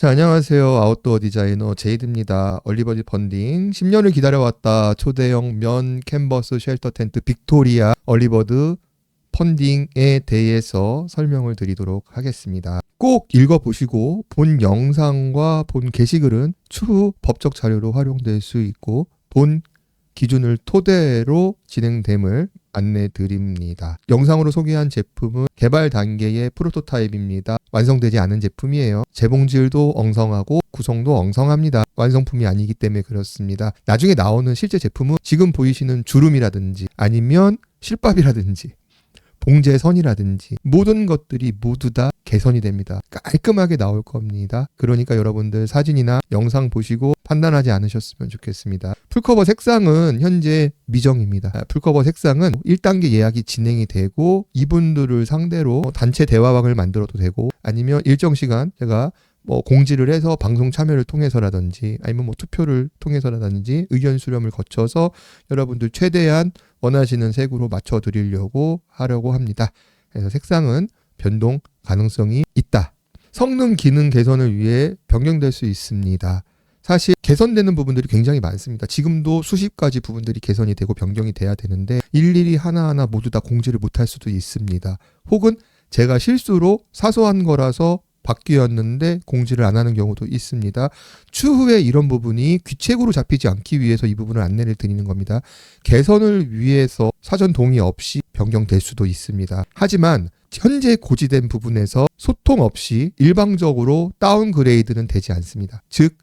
자, 안녕하세요. 아웃도어 디자이너 제이드입니다. 얼리버디 펀딩 10년을 기다려왔다. 초대형 면 캔버스 쉘터 텐트 빅토리아 얼리버드 펀딩에 대해서 설명을 드리도록 하겠습니다. 꼭 읽어보시고 본 영상과 본 게시글은 추후 법적 자료로 활용될 수 있고 본 기준을 토대로 진행됨을 안내 드립니다. 영상으로 소개한 제품은 개발 단계의 프로토타입입니다. 완성되지 않은 제품이에요. 재봉질도 엉성하고 구성도 엉성합니다. 완성품이 아니기 때문에 그렇습니다. 나중에 나오는 실제 제품은 지금 보이시는 주름이라든지 아니면 실밥이라든지 봉제선이라든지 모든 것들이 모두 다 개선이 됩니다. 깔끔하게 나올 겁니다. 그러니까 여러분들 사진이나 영상 보시고 판단하지 않으셨으면 좋겠습니다. 풀커버 색상은 현재 미정입니다. 아, 풀커버 색상은 1단계 예약이 진행이 되고 이분들을 상대로 단체 대화방을 만들어도 되고 아니면 일정 시간 제가 뭐 공지를 해서 방송 참여를 통해서라든지 아니면 뭐 투표를 통해서라든지 의견 수렴을 거쳐서 여러분들 최대한 원하시는 색으로 맞춰 드리려고 하려고 합니다. 그래서 색상은 변동 가능성이 있다. 성능 기능 개선을 위해 변경될 수 있습니다. 사실 개선되는 부분들이 굉장히 많습니다. 지금도 수십 가지 부분들이 개선이 되고 변경이 돼야 되는데 일일이 하나하나 모두 다 공지를 못할 수도 있습니다. 혹은 제가 실수로 사소한 거라서 바뀌었는데 공지를 안 하는 경우도 있습니다. 추후에 이런 부분이 귀책으로 잡히지 않기 위해서 이 부분을 안내를 드리는 겁니다. 개선을 위해서 사전 동의 없이 변경될 수도 있습니다. 하지만 현재 고지된 부분에서 소통 없이 일방적으로 다운그레이드는 되지 않습니다. 즉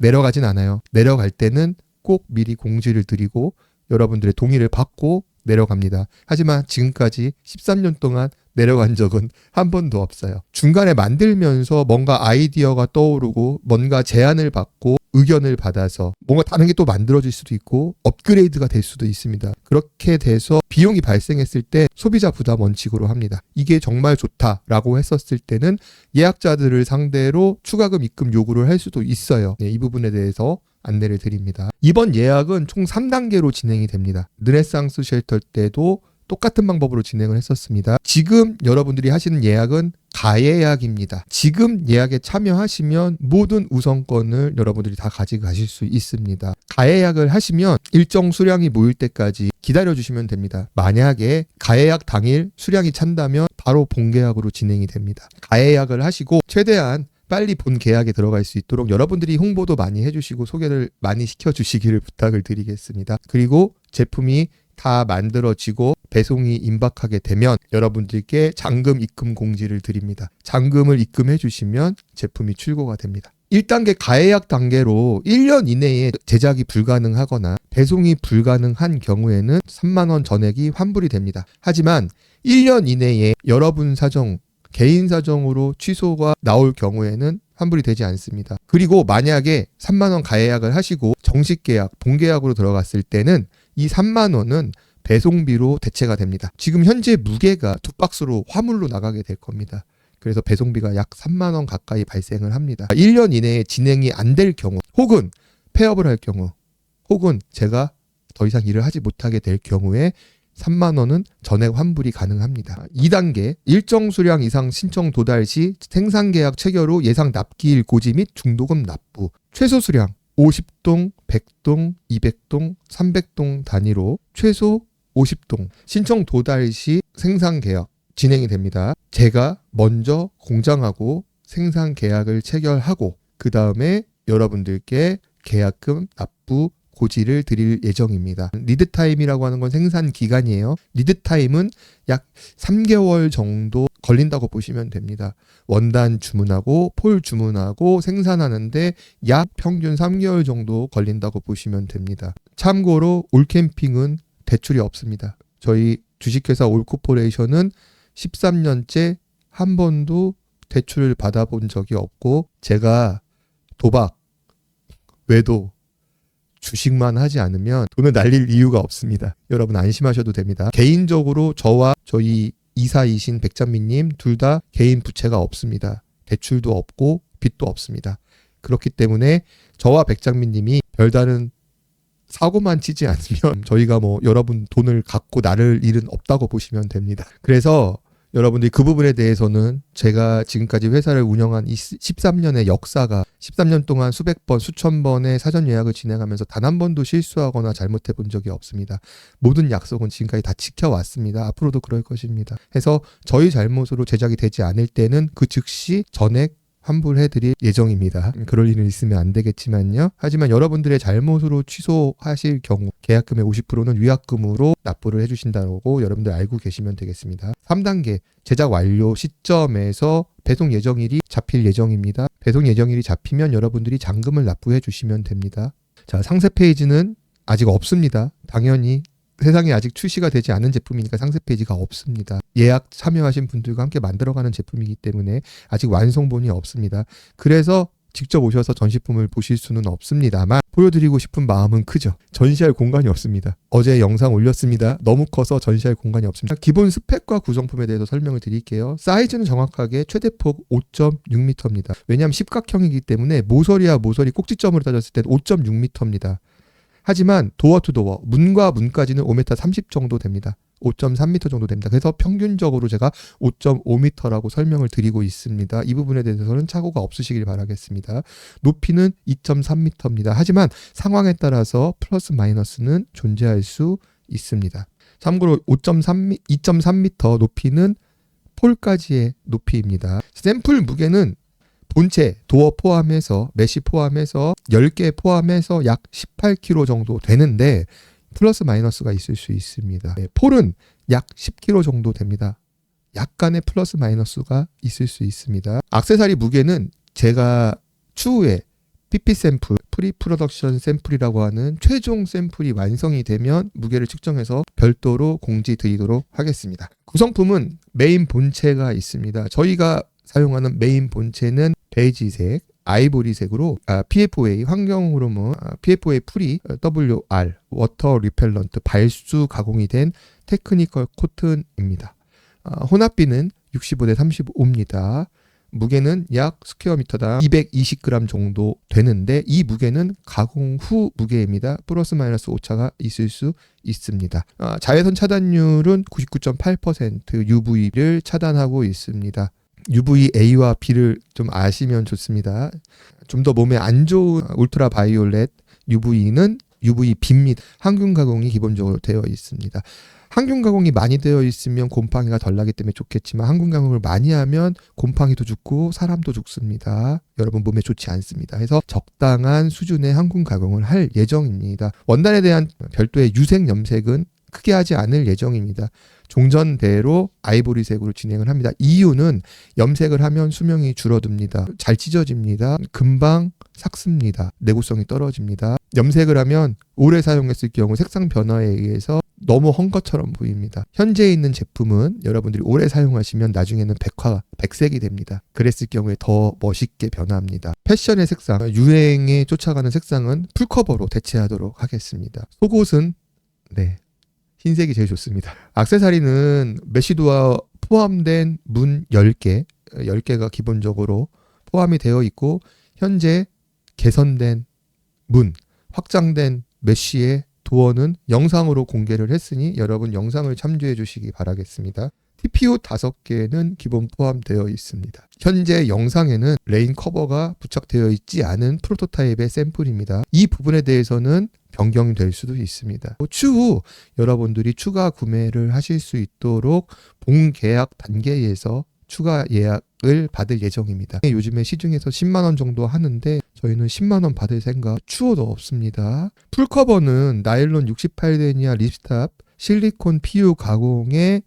내려가진 않아요. 내려갈 때는 꼭 미리 공지를 드리고 여러분들의 동의를 받고 내려갑니다. 하지만 지금까지 13년 동안 내려간 적은 한 번도 없어요. 중간에 만들면서 뭔가 아이디어가 떠오르고 뭔가 제안을 받고 의견을 받아서 뭔가 다른 게 또 만들어질 수도 있고 업그레이드가 될 수도 있습니다. 그렇게 돼서 비용이 발생했을 때 소비자 부담 원칙으로 합니다. 이게 정말 좋다라고 했었을 때는 예약자들을 상대로 추가금 입금 요구를 할 수도 있어요. 네, 이 부분에 대해서 안내를 드립니다. 이번 예약은 총 3단계로 진행이 됩니다. 르네상스 쉘터 때도 똑같은 방법으로 진행을 했었습니다. 지금 여러분들이 하시는 예약은 가예약입니다. 지금 예약에 참여하시면 모든 우선권을 여러분들이 다 가져가실 수 있습니다. 가예약을 하시면 일정 수량이 모일 때까지 기다려 주시면 됩니다. 만약에 가예약 당일 수량이 찬다면 바로 본계약으로 진행이 됩니다. 가예약을 하시고 최대한 빨리 본 계약에 들어갈 수 있도록 여러분들이 홍보도 많이 해주시고 소개를 많이 시켜주시기를 부탁을 드리겠습니다. 그리고 제품이 다 만들어지고 배송이 임박하게 되면 여러분들께 잔금 입금 공지를 드립니다. 잔금을 입금해 주시면 제품이 출고가 됩니다. 1단계 가해약 단계로 1년 이내에 제작이 불가능하거나 배송이 불가능한 경우에는 3만원 전액이 환불이 됩니다. 하지만 1년 이내에 여러분 사정, 개인 사정으로 취소가 나올 경우에는 환불이 되지 않습니다. 그리고 만약에 3만 원 가해약을 하시고 정식 계약, 본계약으로 들어갔을 때는 이 3만 원은 배송비로 대체가 됩니다. 지금 현재 무게가 두 박스로 화물로 나가게 될 겁니다. 그래서 배송비가 약 3만 원 가까이 발생을 합니다. 1년 이내에 진행이 안 될 경우 혹은 폐업을 할 경우 혹은 제가 더 이상 일을 하지 못하게 될 경우에 3만 원은 전액 환불이 가능합니다. 2단계 일정 수량 이상 신청 도달 시 생산 계약 체결 후 예상 납기일 고지 및 중도금 납부 최소 수량 50동, 100동, 200동, 300동 단위로 최소 50동 신청 도달 시 생산 계약 진행이 됩니다. 제가 먼저 공장하고 생산 계약을 체결하고 그 다음에 여러분들께 계약금 납부 고지를 드릴 예정입니다. 리드 타임이라고 하는 건 생산 기간이에요. 리드 타임은 약 3개월 정도 걸린다고 보시면 됩니다. 원단 주문하고 폴 주문하고 생산하는데 약 평균 3개월 정도 걸린다고 보시면 됩니다. 참고로 올캠핑은 대출이 없습니다. 저희 주식회사 올코퍼레이션은 13년째 한 번도 대출을 받아본 적이 없고 제가 도박, 외도, 주식만 하지 않으면 돈을 날릴 이유가 없습니다. 여러분 안심하셔도 됩니다. 개인적으로 저와 저희 이사이신 백찬미님 둘 다 개인 부채가 없습니다. 대출도 없고 빚도 없습니다. 그렇기 때문에 저와 백장민님이 별다른 사고만 치지 않으면 저희가 뭐 여러분 돈을 갖고 나를 일은 없다고 보시면 됩니다. 그래서 여러분들이 그 부분에 대해서는 제가 지금까지 회사를 운영한 이 13년의 역사가 13년 동안 수백 번, 수천 번의 사전 예약을 진행하면서 단 한 번도 실수하거나 잘못해 본 적이 없습니다. 모든 약속은 지금까지 다 지켜왔습니다. 앞으로도 그럴 것입니다. 해서 저희 잘못으로 제작이 되지 않을 때는 그 즉시 전액 환불해드릴 예정입니다. 그럴 일은 있으면 안 되겠지만요. 하지만 여러분들의 잘못으로 취소하실 경우 계약금의 50%는 위약금으로 납부를 해주신다고 여러분들 알고 계시면 되겠습니다. 3단계 제작 완료 시점에서 배송 예정일이 잡힐 예정입니다. 배송 예정일이 잡히면 여러분들이 잔금을 납부해 주시면 됩니다. 자, 상세 페이지는 아직 없습니다. 당연히 세상에 아직 출시가 되지 않은 제품이니까 상세 페이지가 없습니다. 예약 참여하신 분들과 함께 만들어가는 제품이기 때문에 아직 완성본이 없습니다. 그래서 직접 오셔서 전시품을 보실 수는 없습니다만 보여드리고 싶은 마음은 크죠. 전시할 공간이 없습니다. 어제 영상 올렸습니다. 너무 커서 전시할 공간이 없습니다. 기본 스펙과 구성품에 대해서 설명을 드릴게요. 사이즈는 정확하게 최대폭 5.6m입니다. 왜냐하면 십각형이기 때문에 모서리와 모서리 꼭지점으로 따졌을 때는 5.6m입니다. 하지만 도어 투 도어 문과 문까지는 5m 30 정도 됩니다. 5.3m 정도 됩니다. 그래서 평균적으로 제가 5.5m라고 설명을 드리고 있습니다. 이 부분에 대해서는 착오가 없으시길 바라겠습니다. 높이는 2.3m입니다. 하지만 상황에 따라서 플러스 마이너스는 존재할 수 있습니다. 참고로 5.3 2.3m 높이는 폴까지의 높이입니다. 샘플 무게는 본체 도어 포함해서 메시 포함해서 10개 포함해서 약 18kg 정도 되는데 플러스 마이너스가 있을 수 있습니다. 네, 폴은 약 10kg 정도 됩니다. 약간의 플러스 마이너스가 있을 수 있습니다. 악세사리 무게는 제가 추후에 PP 샘플, 프리 프로덕션 샘플이라고 하는 최종 샘플이 완성이 되면 무게를 측정해서 별도로 공지 드리도록 하겠습니다. 구성품은 메인 본체가 있습니다. 저희가 사용하는 메인 본체는 베이지색, 아이보리색으로 아, PFA 환경 호르몬 아, PFA 프리 WR 워터 리펠런트 발수 가공이 된 테크니컬 코튼입니다. 아, 혼합비는 65대 35입니다. 무게는 약 스퀘어미터당 220g 정도 되는데 이 무게는 가공 후 무게입니다. 플러스 마이너스 오차가 있을 수 있습니다. 아, 자외선 차단율은 99.8% UV를 차단하고 있습니다. UVA와 B를 좀 아시면 좋습니다. 좀 더 몸에 안 좋은 울트라 바이올렛 UV는 UVB입니다. 항균 가공이 기본적으로 되어 있습니다. 항균 가공이 많이 되어 있으면 곰팡이가 덜 나기 때문에 좋겠지만 항균 가공을 많이 하면 곰팡이도 죽고 사람도 죽습니다. 여러분 몸에 좋지 않습니다. 해서 적당한 수준의 항균 가공을 할 예정입니다. 원단에 대한 별도의 유색 염색은 크게 하지 않을 예정입니다. 종전대로 아이보리색으로 진행을 합니다. 이유는 염색을 하면 수명이 줄어듭니다. 잘 찢어집니다. 금방 삭습니다. 내구성이 떨어집니다. 염색을 하면 오래 사용했을 경우 색상 변화에 의해서 너무 헝 것처럼 보입니다. 현재 있는 제품은 여러분들이 오래 사용하시면 나중에는 백화, 백색이 됩니다. 그랬을 경우에 더 멋있게 변화합니다. 패션의 색상, 유행에 쫓아가는 색상은 풀커버로 대체하도록 하겠습니다. 속옷은 네, 흰색이 제일 좋습니다. 악세사리는 메시도와 포함된 문 10개, 10개가 기본적으로 포함이 되어 있고 현재 개선된 문, 확장된 메쉬의 도어는 영상으로 공개를 했으니 여러분 영상을 참조해 주시기 바라겠습니다. TPU 5개는 기본 포함되어 있습니다. 현재 영상에는 레인 커버가 부착되어 있지 않은 프로토타입의 샘플입니다. 이 부분에 대해서는 변경이 될 수도 있습니다. 추후 여러분들이 추가 구매를 하실 수 있도록 본 계약 단계에서 추가 예약을 받을 예정입니다. 요즘에 시중에서 10만 원 정도 하는데 저희는 10만 원 받을 생각 추호도 없습니다. 풀커버는 나일론 68데니아 립스탑 실리콘 PU 가공의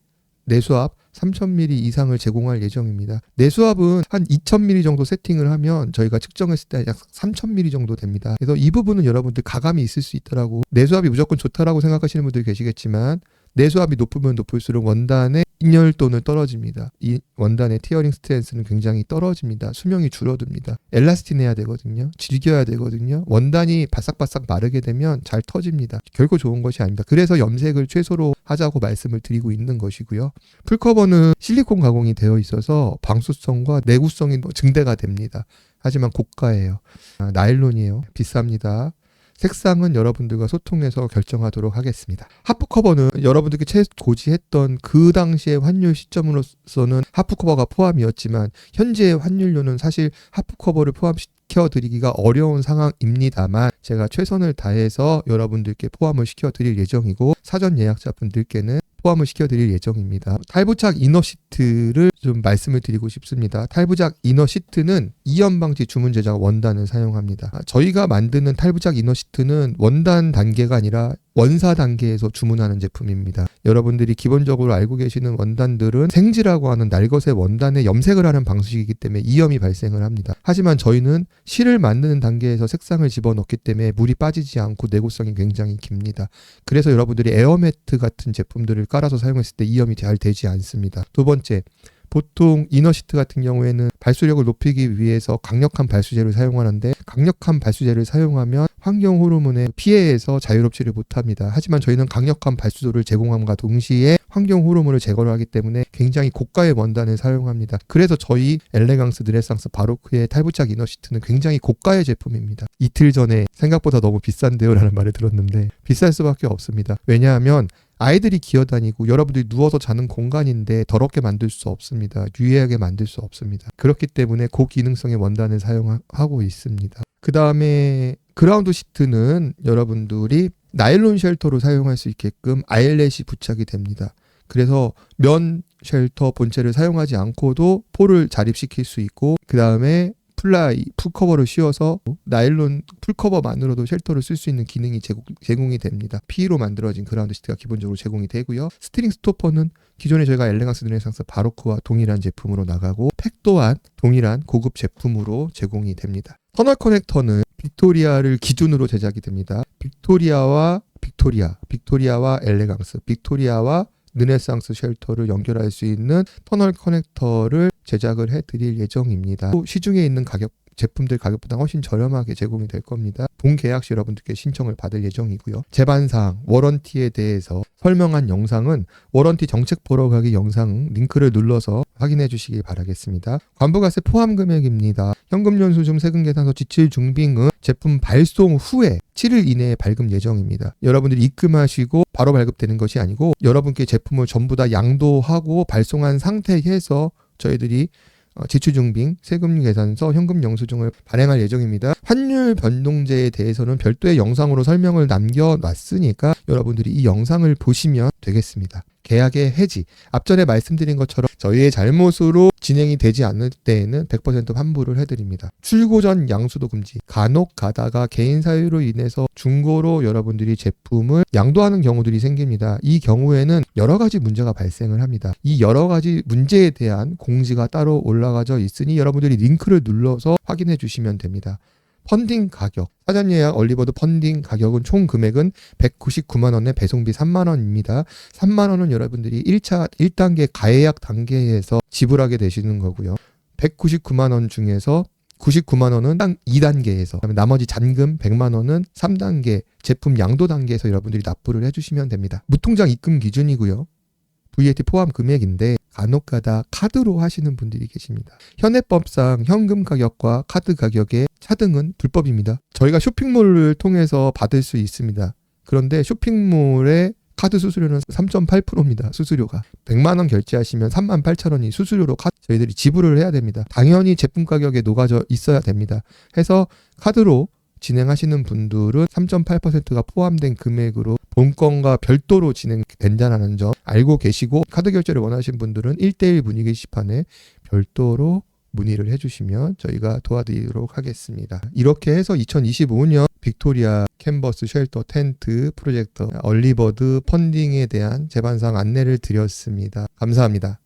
내수압 3000ml 이상을 제공할 예정입니다. 내수압은 한 2000ml 정도 세팅을 하면 저희가 측정했을 때 약 3000ml 정도 됩니다. 그래서 이 부분은 여러분들 가감이 있을 수 있더라고. 내수압이 무조건 좋다라고 생각하시는 분들 계시겠지만 내수압이 높으면 높을수록 원단의 인열도는 떨어집니다. 이 원단의 티어링 스트렝스는 굉장히 떨어집니다. 수명이 줄어듭니다. 엘라스틴 해야 되거든요. 즐겨야 되거든요. 원단이 바싹바싹 마르게 되면 잘 터집니다. 결코 좋은 것이 아닙니다. 그래서 염색을 최소로 하자고 말씀을 드리고 있는 것이고요. 풀커버는 실리콘 가공이 되어 있어서 방수성과 내구성이 뭐 증대가 됩니다. 하지만 고가예요. 아, 나일론이에요. 비쌉니다. 색상은 여러분들과 소통해서 결정하도록 하겠습니다. 하프 커버는 여러분들께 최고지했던 그 당시의 환율 시점으로서는 하프 커버가 포함이었지만 현재의 환율로는 사실 하프 커버를 포함시켜 드리기가 어려운 상황입니다만 제가 최선을 다해서 여러분들께 포함을 시켜 드릴 예정이고 사전 예약자분들께는 포함을 시켜드릴 예정입니다. 탈부착 이너 시트를 좀 말씀을 드리고 싶습니다. 탈부착 이너 시트는 이연 방지 주문 제작 원단을 사용합니다. 아, 저희가 만드는 탈부착 이너 시트는 원단 단계가 아니라 원사 단계에서 주문하는 제품입니다. 여러분들이 기본적으로 알고 계시는 원단들은 생지라고 하는 날것의 원단에 염색을 하는 방식이기 때문에 이염이 발생을 합니다. 하지만 저희는 실을 만드는 단계에서 색상을 집어넣기 때문에 물이 빠지지 않고 내구성이 굉장히 깁니다. 그래서 여러분들이 에어매트 같은 제품들을 깔아서 사용했을 때 이염이 잘 되지 않습니다. 두 번째, 보통 이너시트 같은 경우에는 발수력을 높이기 위해서 강력한 발수제를 사용하는데 강력한 발수제를 사용하면 환경 호르몬에 피해에서 자유롭지를 못합니다. 하지만 저희는 강력한 발수도를 제공함과 동시에 환경 호르몬을 제거를 하기 때문에 굉장히 고가의 원단을 사용합니다. 그래서 저희 엘레강스 드레상스 바로크의 탈부착 이너시트는 굉장히 고가의 제품입니다. 이틀 전에 생각보다 너무 비싼데요 라는 말을 들었는데 비쌀 수밖에 없습니다. 왜냐하면 아이들이 기어다니고 여러분들이 누워서 자는 공간인데 더럽게 만들 수 없습니다. 유해하게 만들 수 없습니다. 그렇기 때문에 고기능성의 원단을 사용하고 있습니다. 그 다음에 그라운드 시트는 여러분들이 나일론 쉘터로 사용할 수 있게끔 아일렛이 부착이 됩니다. 그래서 면 쉘터 본체를 사용하지 않고도 폴을 자립시킬 수 있고 그 다음에 플라이 풀커버를 씌워서 나일론 풀커버만으로도 쉘터를 쓸 수 있는 기능이 제공, 제공이 됩니다. P로 만들어진 그라운드 시트가 기본적으로 제공이 되고요. 스트링 스토퍼는 기존에 저희가 엘레강스 드레상스 바로크와 동일한 제품으로 나가고 팩 또한 동일한 고급 제품으로 제공이 됩니다. 터널 커넥터는 빅토리아를 기준으로 제작이 됩니다. 빅토리아와 빅토리아, 빅토리아와 엘레강스, 빅토리아와 르네상스 쉘터를 연결할 수 있는 터널 커넥터를 제작을 해드릴 예정입니다. 또 시중에 있는 가격 제품들 가격보다 훨씬 저렴하게 제공이 될 겁니다. 본 계약 시 여러분들께 신청을 받을 예정이고요. 제반사항, 워런티에 대해서 설명한 영상은 워런티 정책 보러 가기 영상 링크를 눌러서 확인해 주시기 바라겠습니다. 관부가세 포함 금액입니다. 현금 연수증 세금 계산서 지칠 중빙은 제품 발송 후에 7일 이내에 발급 예정입니다. 여러분들이 입금하시고 바로 발급되는 것이 아니고 여러분께 제품을 전부 다 양도하고 발송한 상태에서 저희들이 어, 지출중빙, 세금 계산서, 현금 영수증을 발행할 예정입니다. 환율 변동제에 대해서는 별도의 영상으로 설명을 남겨놨으니까 여러분들이 이 영상을 보시면 되겠습니다. 계약의 해지. 앞전에 말씀드린 것처럼 저희의 잘못으로 진행이 되지 않을 때에는 100% 환불을 해드립니다. 출고 전 양수도 금지. 간혹 가다가 개인 사유로 인해서 중고로 여러분들이 제품을 양도하는 경우들이 생깁니다. 이 경우에는 여러 가지 문제가 발생을 합니다. 이 여러 가지 문제에 대한 공지가 따로 올라가져 있으니 여러분들이 링크를 눌러서 확인해 주시면 됩니다. 펀딩 가격. 사전 예약 얼리버드 펀딩 가격은 총 금액은 199만 원에 배송비 3만 원입니다. 3만 원은 여러분들이 1차 1단계 가예약 단계에서 지불하게 되시는 거고요. 199만 원 중에서 99만 원은 딱 2단계에서 그다음에 나머지 잔금 100만 원은 3단계 제품 양도 단계에서 여러분들이 납부를 해 주시면 됩니다. 무통장 입금 기준이고요. VAT 포함 금액인데 간혹가다 카드로 하시는 분들이 계십니다. 현행법상 현금 가격과 카드 가격의 차등은 불법입니다. 저희가 쇼핑몰을 통해서 받을 수 있습니다. 그런데 쇼핑몰의 카드 수수료는 3.8%입니다. 수수료가 100만 원 결제하시면 3만 8천 원이 수수료로 카 저희들이 지불을 해야 됩니다. 당연히 제품 가격에 녹아져 있어야 됩니다. 해서 카드로 진행하시는 분들은 3.8%가 포함된 금액으로 본건과 별도로 진행된다는 점 알고 계시고 카드 결제를 원하시는 분들은 1대1 문의 게시판에 별도로 문의를 해주시면 저희가 도와드리도록 하겠습니다. 이렇게 해서 2025년 빅토리아 캔버스 쉘터 텐트 프로젝터 얼리버드 펀딩에 대한 재반상 안내를 드렸습니다. 감사합니다.